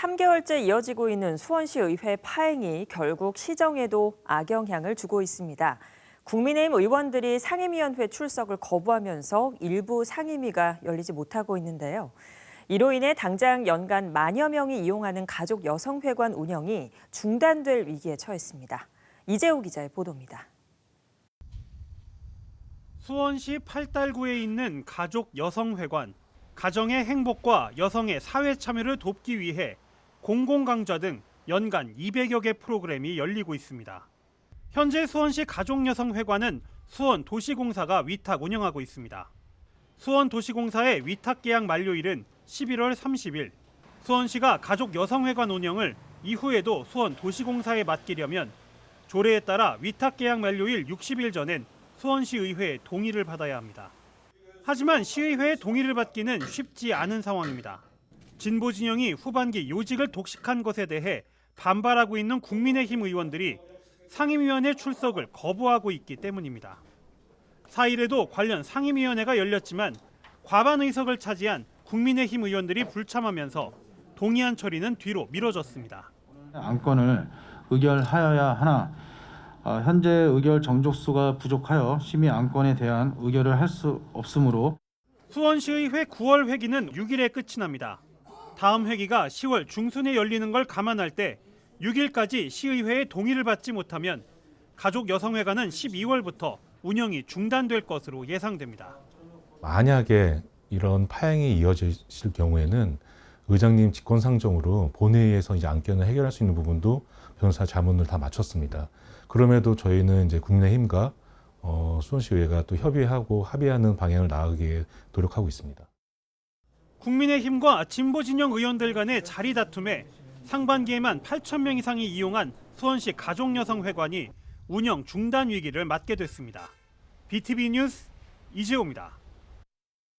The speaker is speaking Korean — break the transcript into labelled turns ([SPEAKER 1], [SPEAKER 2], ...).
[SPEAKER 1] 3개월째 이어지고 있는 수원시 의회 파행이 결국 시정에도 악영향을 주고 있습니다. 국민의힘 의원들이 상임위원회 출석을 거부하면서 일부 상임위가 열리지 못하고 있는데요. 이로 인해 당장 연간 만여 명이 이용하는 가족 여성회관 운영이 중단될 위기에 처했습니다. 이재호 기자의 보도입니다.
[SPEAKER 2] 수원시 팔달구에 있는 가족 여성회관. 가정의 행복과 여성의 사회 참여를 돕기 위해 공공강좌 등 연간 200여 개 프로그램이 열리고 있습니다. 현재 수원시 가족여성회관은 수원도시공사가 위탁 운영하고 있습니다. 수원도시공사의 위탁 계약 만료일은 11월 30일. 수원시가 가족여성회관 운영을 이후에도 수원도시공사에 맡기려면 조례에 따라 위탁 계약 만료일 60일 전엔 수원시 의회의 동의를 받아야 합니다. 하지만 시의회의 동의를 받기는 쉽지 않은 상황입니다. 진보 진영이 후반기 요직을 독식한 것에 대해 반발하고 있는 국민의힘 의원들이 상임위원회 출석을 거부하고 있기 때문입니다. 4일에도 관련 상임위원회가 열렸지만 과반 의석을 차지한 국민의힘 의원들이 불참하면서 동의안 처리는 뒤로 미뤄졌습니다.
[SPEAKER 3] 안건을 의결하여야 하나 어, 현재 의결 정족수가 부족하여 심의 안건에 대한 의결을 할 수 없으므로
[SPEAKER 2] 수원시의회 9월 회기는 6일에 끝이 납니다. 다음 회기가 10월 중순에 열리는 걸 감안할 때 6일까지 시의회의 동의를 받지 못하면 가족 여성회관은 12월부터 운영이 중단될 것으로 예상됩니다.
[SPEAKER 4] 만약에 이런 파행이 이어질 경우에는 의장님 직권상정으로 본회의에서 이제 안건을 해결할 수 있는 부분도 변호사 자문을 다 마쳤습니다. 그럼에도 저희는 이제 국민의힘과 어, 수원시의회가 또 협의하고 합의하는 방향을 나가기에 노력하고 있습니다.
[SPEAKER 2] 국민의힘과 진보 진영 의원들 간의 자리 다툼에 상반기에만 8천 명 이상이 이용한 수원시 가족여성회관이 운영 중단 위기를 맞게 됐습니다. BTV 뉴스 이재호입니다.